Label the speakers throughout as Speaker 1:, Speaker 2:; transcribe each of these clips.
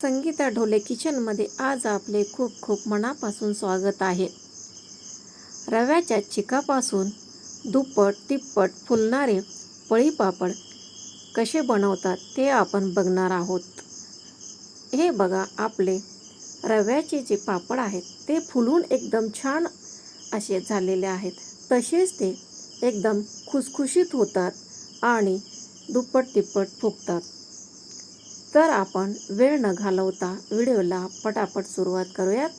Speaker 1: संगीता ढोले किचनमध्ये आज आपले खूप खूप मनापासून स्वागत आहे. रव्याच्या चिकापासून दुप्पट तिप्पट फुलणारे पळीपापड कसे बनवतात ते आपण बघणार आहोत. हे बघा आपले रव्याचे जे पापड आहेत ते फुलून एकदम छान असे झालेले आहेत. तसेच ते एकदम खुसखुशीत होतात आणि दुप्पट तिप्पट फुगतात. तर आपण वेळ न घालवता व्हिडिओला पटापट सुरुवात करूयात.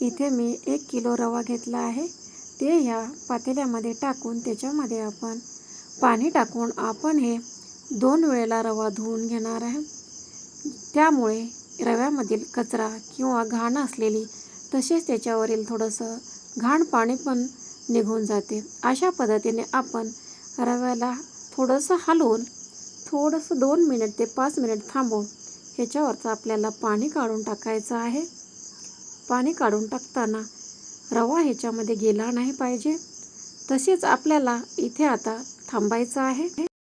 Speaker 1: इथे मी एक किलो रवा घेतला आहे. ते ह्या पातेल्यामध्ये टाकून त्याच्यामध्ये आपण पाणी टाकून आपण हे दोन वेळेला रवा धुवून घेणार आहे. त्यामुळे रव्यामधील कचरा किंवा घाण असलेली तसेच त्याच्यावरील थोडंसं घाण पाणी पण निघून जाते. अशा पद्धतीने आपण रव्याला थोडंसं हलवून थोडंसं दोन मिनिट ते पाच मिनिट थांबवून ह्याच्यावरचं आपल्याला पाणी काढून टाकायचं आहे. पाणी काढून टाकताना रवा ह्याच्यामध्ये गेला नाही पाहिजे. तसेच आपल्याला इथे आता थांबायचं आहे.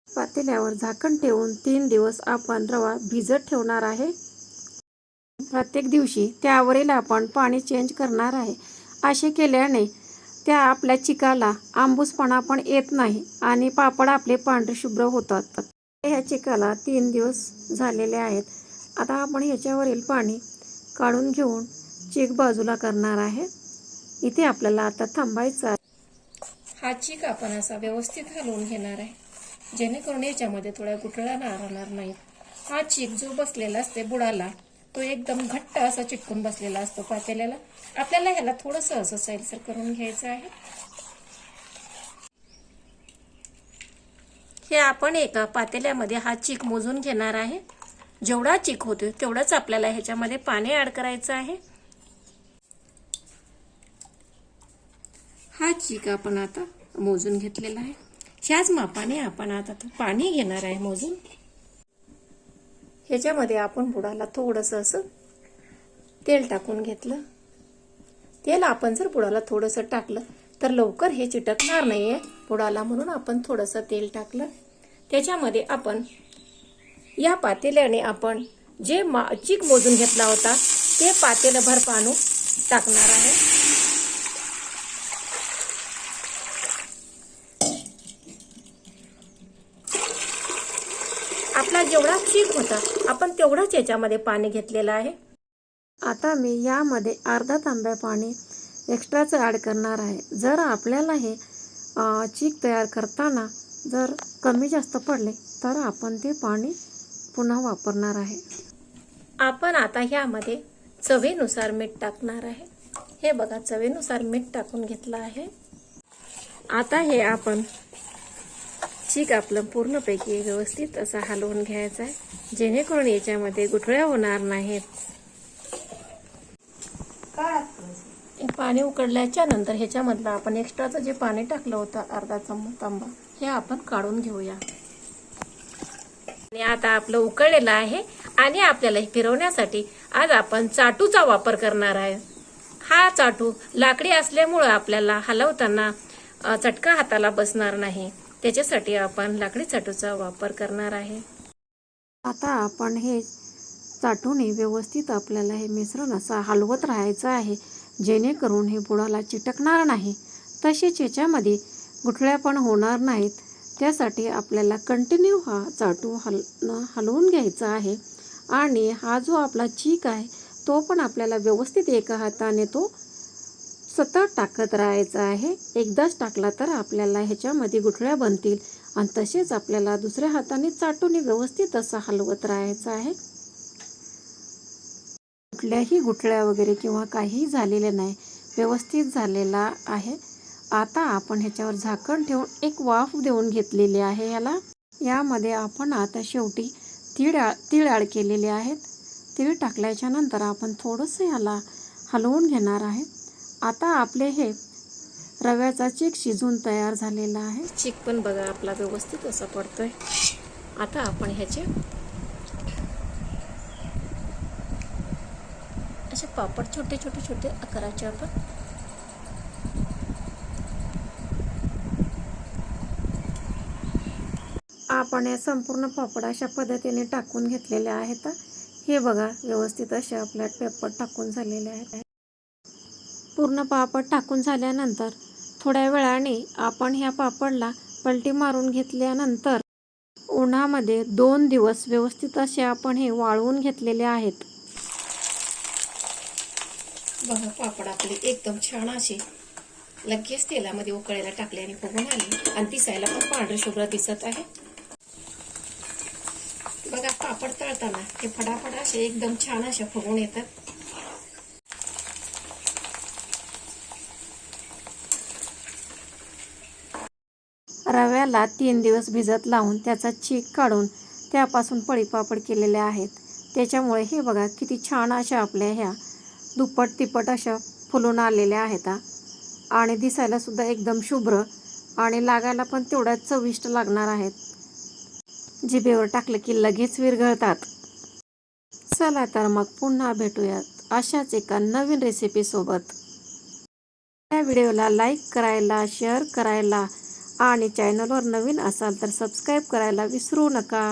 Speaker 1: पातेल्यावर झाकण ठेवून तीन दिवस आपण रवा भिजत ठेवणार आहे. प्रत्येक दिवशी त्यावरील आपण पाणी चेंज करणार आहे. असे केल्याने त्या आपल्या चिकाला आंबूसपणा पण येत नाही आणि पापड आपले पांढरे शुभ्र होतात. ह्या चिकाला तीन दिवस झालेले आहेत. आता आपण ह्याच्यावरील पाणी काढून घेऊन चीक बाजूला करणार आहे. इथे आपल्याला आता थांबायचं आहे. हा चीक आपण असा व्यवस्थित हलवून घेणार आहे. जेणेकरून याच्यामध्ये थोड्या गुठळ्या राहणार नाही हा चीक जो बसलेला असते बुडाला तो एकदम घट्ट असा चिटकून बसलेला असतो पातेल्याला. आपल्याला ह्याला थोडंसं असं सैलसर करून घ्यायचं आहे. हे आपण एका पातेल्यामध्ये हा चीक मोजून घेणार आहे. जेवढा चीक होतो तेवढंच आपल्याला ह्याच्यामध्ये पाणी ॲड करायचं आहे. हा चीक आपण आता मोजून घेतलेला आहे. ह्याच मापाने आपण आता पाणी घेणार आहे मोजून. ह्याच्यामध्ये आपण बुडाला थोडंसं असं तेल टाकून घेतलं. तेल आपण जर बुडाला थोडंसं टाकलं तर लवकर हे चिटकणार नाही आहे बुडाला म्हणून आपण थोडंसं तेल टाकलं. त्याच्यामध्ये आपण या पातेल्याने आपण जे मा चीक मोजून घेतला होता ते पातेलभर पाणू टाकणार आहे. आपला जेवढा चीक होता आपण तेवढाच याच्यामध्ये पाणी घेतलेलं आहे. आता मी यामध्ये अर्धा तांब्या पाणी एक्स्ट्राचं ॲड करणार आहे. जर आपल्याला हे चीक तयार करताना जर कमी जास्त पडले तर आपण ते पाणी पुन्हा वापरणार आहे. आपण आता ह्यामध्ये चवीनुसार मीठ टाकणार आहे. हे बघा चवीनुसार मीठ टाकून घेतलं आहे. आता हे आपण चीक आपलं पूर्णपैकी व्यवस्थित असं हलवून घ्यायचं आहे जेणेकरून याच्यामध्ये गुठळ्या होणार नाहीत. पाणी उकडल्याच्या नंतर ह्याच्यामधलं आपण एक्स्ट्राचं जे पाणी टाकलं होतं अर्धा चमचा तांबा हे आपण काढून घेऊया. आणि आता आपलं उकळलेलं आहे आणि आपल्याला हे फिरवण्यासाठी आज आपण चाटूचा वापर करणार आहे. हा चाटू लाकडी असल्यामुळं आपल्याला हलवताना चटका हाताला बसणार नाही. त्याच्यासाठी आपण लाकडी चाटूचा वापर करणार आहे. आता आपण हे चाटूने व्यवस्थित आपल्याला हे मिश्रण असं हलवत राहायचं आहे जेणेकरून हे बुडाला चिटकणार नाही. तसेच याच्यामध्ये गुठळ्या पण होणार नाहीत. त्यासाठी आपल्याला कंटिन्यू हा चाटू हल हलवून घ्यायचा आहे. आणि हा जो आपला चीक आहे तो पण आपल्याला व्यवस्थित एका हाताने तो सतत टाकत राहायचा आहे. एकदाच टाकला तर आपल्याला ह्याच्यामध्ये गुठळ्या बनतील. आणि तसेच आपल्याला दुसऱ्या हाताने चाटूने व्यवस्थित असा हलवत राहायचं आहे. कुठल्याही गुठळ्या वगैरे किंवा काहीही झालेले नाही. व्यवस्थित झालेला आहे. आता आपण ह्याच्यावर झाकण ठेवून एक वाफ देऊन घेतलेली आहे ह्याला. यामध्ये आपण आता शेवटी तीळ आ- तीळ ॲड केलेले आहेत. तीळ टाकल्याच्या नंतर आपण थोडंसं ह्याला हलवून घेणार आहे आता आपले हे रव्याचा चीक शिजून तयार झालेला आहे. चीक पण बघा आपला व्यवस्थित असा पडतोय. आता आपण ह्याचे असे पापड छोटे छोटे छोटे आकाराचे आपण आपण या संपूर्ण पापड अशा पद्धतीने टाकून घेतलेले आहेत. हे बघा व्यवस्थित असे आपल्या पेपर टाकून झालेले आहेत. पूर्ण पापड टाकून झाल्यानंतर थोड्या वेळाने आपण ह्या पापडला पलटी मारून घेतल्यानंतर उन्हामध्ये दोन दिवस व्यवस्थित असे आपण हे वाळवून घेतलेले आहेत.
Speaker 2: बघा पापड आपले एकदम छान असे लगेच तेलामध्ये उकळायला टाकले आणि बघून आले. आणि दिसायला पण पांढरे शुभ्र दिसत आहे. बघा पापड तळताना हे फटाफट असे एकदम छान असे फुगून येतात.
Speaker 1: रव्याला तीन दिवस भिजत लावून त्याचा चीक काढून त्यापासून पळीपापड केलेले आहेत. त्याच्यामुळे हे बघा किती छान अशा आपल्या ह्या दुप्पट तिप्पट अशा फुलून आलेल्या आहेत आणि दिसायला सुद्धा एकदम शुभ्र आणि लागायला पण तेवढ्याच चविष्ट लागणार आहेत. जिभेवर टाकलं की लगेच विरघळतात. चला तर मग पुन्हा भेटूयात अशाच एका नवीन रेसिपीसोबत या व्हिडिओला लाईक करायला शेअर करायला आणि चॅनलवर नवीन असाल तर सबस्क्राईब करायला विसरू नका.